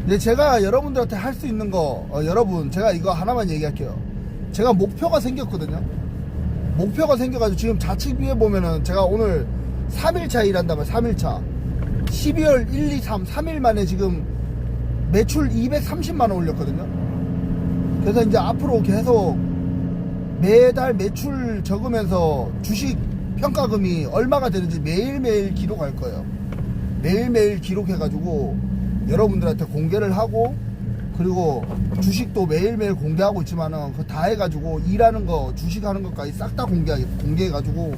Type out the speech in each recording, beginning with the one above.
근데 제가 여러분들한테 할 수 있는 거, 어, 여러분, 제가 이거 하나만 얘기할게요. 제가 목표가 생겼거든요. 목표가 생겨가지고 지금 자취비에 보면은 제가 오늘 3일차 일한다면 3일차. 12월 1, 2, 3, 3일 만에 지금 매출 230만원 올렸거든요. 그래서 이제 앞으로 계속 매달 매출 적으면서 주식 평가금이 얼마가 되는지 매일매일 기록할 거예요. 매일매일 기록해가지고 여러분들한테 공개를 하고 그리고 주식도 매일매일 공개하고 있지만은 그 다 해가지고 일하는 거 주식하는 것까지 싹 다 공개 공개해가지고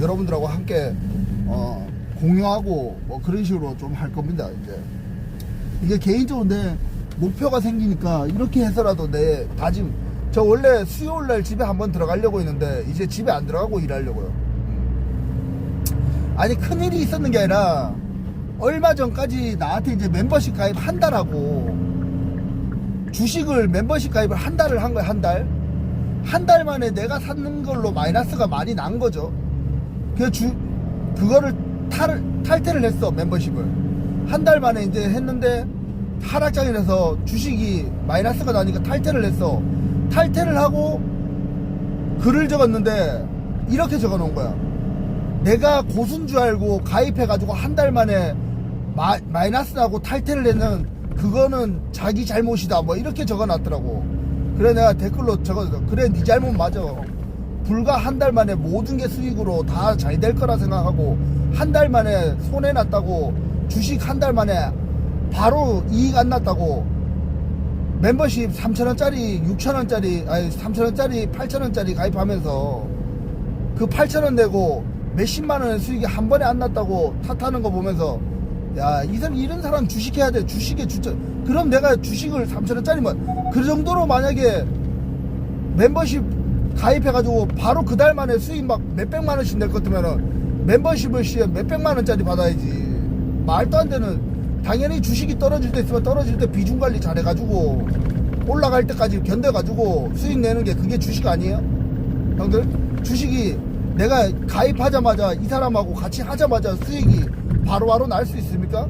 여러분들하고 함께 어 공유하고 뭐 그런 식으로 좀 할 겁니다 이제 이게 개인적으로 내 목표가 생기니까 이렇게 해서라도 내 다짐 저 원래 수요일 날 집에 한번 들어가려고 했는데 이제 집에 안 들어가고 일하려고요 음. 아니 큰일이 있었는 게 아니라 얼마 전까지 나한테 이제 멤버십 가입 한 달하고 주식을 멤버십 가입을 한 달을 한 거야 한 달. 한 달 만에 내가 샀는 걸로 마이너스가 많이 난 거죠. 그 주, 그거를 탈, 탈퇴를 했어 멤버십을. 한 달 만에 이제 했는데 하락장이라서 주식이 마이너스가 나니까 탈퇴를 했어. 탈퇴를 하고 글을 적었는데 이렇게 적어 놓은 거야. 내가 고수인 줄 알고 가입해가지고 한 달 만에 마, 마이너스 나고 탈퇴를 했는 그거는 자기 잘못이다. 뭐 이렇게 적어놨더라고. 그래 내가 댓글로 적었어 그래 네 잘못 맞아. 불과 한 달 만에 모든 게 수익으로 다 잘 될 거라 생각하고 한 달 만에 손해 났다고 주식 한 달 만에 바로 이익 안 났다고. 멤버십 3천원짜리 6천원짜리 아니 3천원짜리 8천원짜리 가입하면서 그 8천원 내고 몇십만원의 수익이 한 번에 안 났다고 탓하는 거 보면서 야, 이 사람, 이런 사람 주식해야 돼. 주식에 주저. 그럼 내가 주식을 3천원짜리만, 그 정도로 만약에 멤버십 가입해가지고 바로 그 달 만에 수익 막 몇백만원씩 낼 것 같으면은 멤버십을 시에 몇백만원짜리 받아야지. 말도 안 되는, 당연히 주식이 떨어질 때 있으면 떨어질 때 비중 관리 잘해가지고 올라갈 때까지 견뎌가지고 수익 내는 게 그게 주식 아니에요? 형들? 주식이 내가 가입하자마자 이 사람하고 같이 하자마자 수익이 바로바로 날 수 있습니까?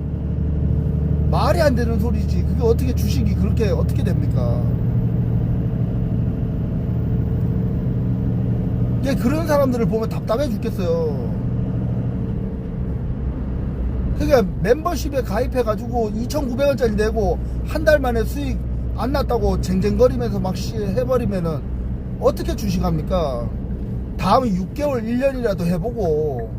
말이 안 되는 소리지. 그게 어떻게 주식이 그렇게 어떻게 됩니까? 예, 그런 사람들을 보면 답답해 죽겠어요. 그게 멤버십에 가입해가지고 2,900원짜리 내고 한 달 만에 수익 안 났다고 쟁쟁거리면서 막씨 해버리면은 어떻게 주식합니까? 다음 6개월, 1년이라도 해보고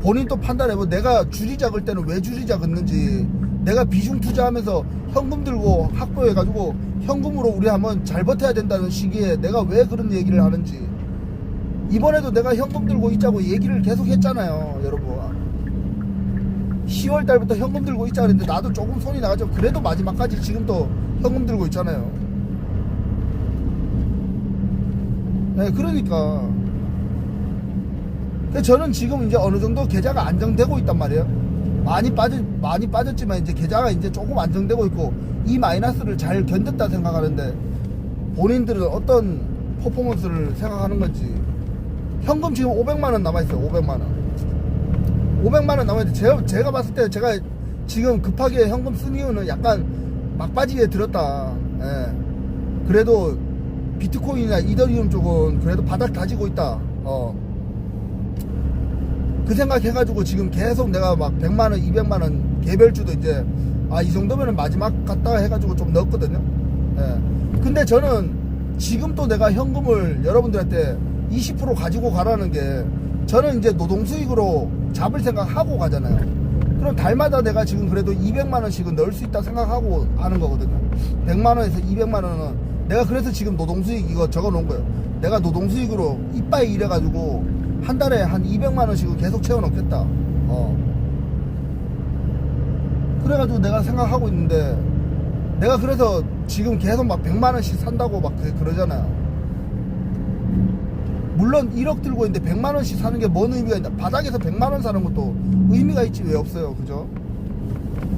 본인 또 판단해보 내가 줄이 작을 때는 왜 줄이 작았는지. 내가 비중 투자하면서 현금 들고 확보해가지고 현금으로 우리 한번 잘 버텨야 된다는 시기에 내가 왜 그런 얘기를 하는지. 이번에도 내가 현금 들고 있자고 얘기를 계속 했잖아요 여러분. 10월 달부터 현금 들고 있자 그랬는데 나도 조금 손이 나가죠. 그래도 마지막까지 지금도 현금 들고 있잖아요. 네 그러니까 근데 저는 지금 이제 어느 정도 계좌가 안정되고 있단 말이에요. 많이 빠졌, 많이 빠졌지만 이제 계좌가 이제 조금 안정되고 있고 이 마이너스를 잘 견뎠다 생각하는데 본인들은 어떤 퍼포먼스를 생각하는 건지 현금 지금 500만 원 남아 있어요. 500만 원. 500만 원 남아 있는데 제가, 제가 봤을 때 제가 지금 급하게 현금 쓴 이유는 약간 막바지에 들었다. 예. 그래도 비트코인이나 이더리움 쪽은 그래도 바닥 다지고 있다. 어. 그 생각해가지고 지금 계속 내가 막 100만원, 200만원 개별주도 이제 아, 이 정도면은 마지막 갔다가 해가지고 좀 넣었거든요. 예. 근데 저는 지금 또 내가 현금을 여러분들한테 20% 가지고 가라는 게 저는 이제 노동수익으로 잡을 생각하고 가잖아요. 그럼 달마다 내가 지금 그래도 200만원씩은 넣을 수 있다 생각하고 하는 거거든요. 100만원에서 200만원은 내가 그래서 지금 노동수익 이거 적어 놓은 거예요. 내가 노동수익으로 이빠이 일해가지고 한 달에 한 200만 원씩은 계속 채워 넣겠다. 어. 그래가지고 내가 생각하고 있는데 내가 그래서 지금 계속 막 100만 원씩 산다고 막 그- 그러잖아요. 물론 1억 들고 있는데 100만 원씩 사는 게 뭔 의미가 있나? 바닥에서 100만 원 사는 것도 의미가 있지 왜 없어요, 그죠?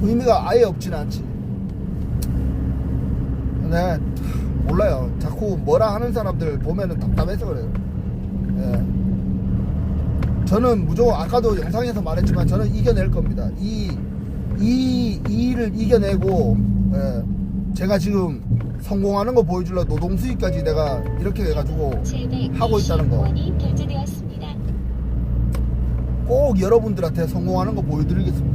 의미가 아예 없진 않지. 네, 몰라요. 자꾸 뭐라 하는 사람들 보면은 답답해서 그래요. 예. 저는 무조건 아까도 영상에서 말했지만 저는 이겨낼 겁니다. 이, 이, 이 일을 이겨내고, 예. 제가 지금 성공하는 거 보여주려 노동 수익까지 내가 이렇게 해가지고 하고 있다는 거. 꼭 여러분들한테 성공하는 거 보여드리겠습니다.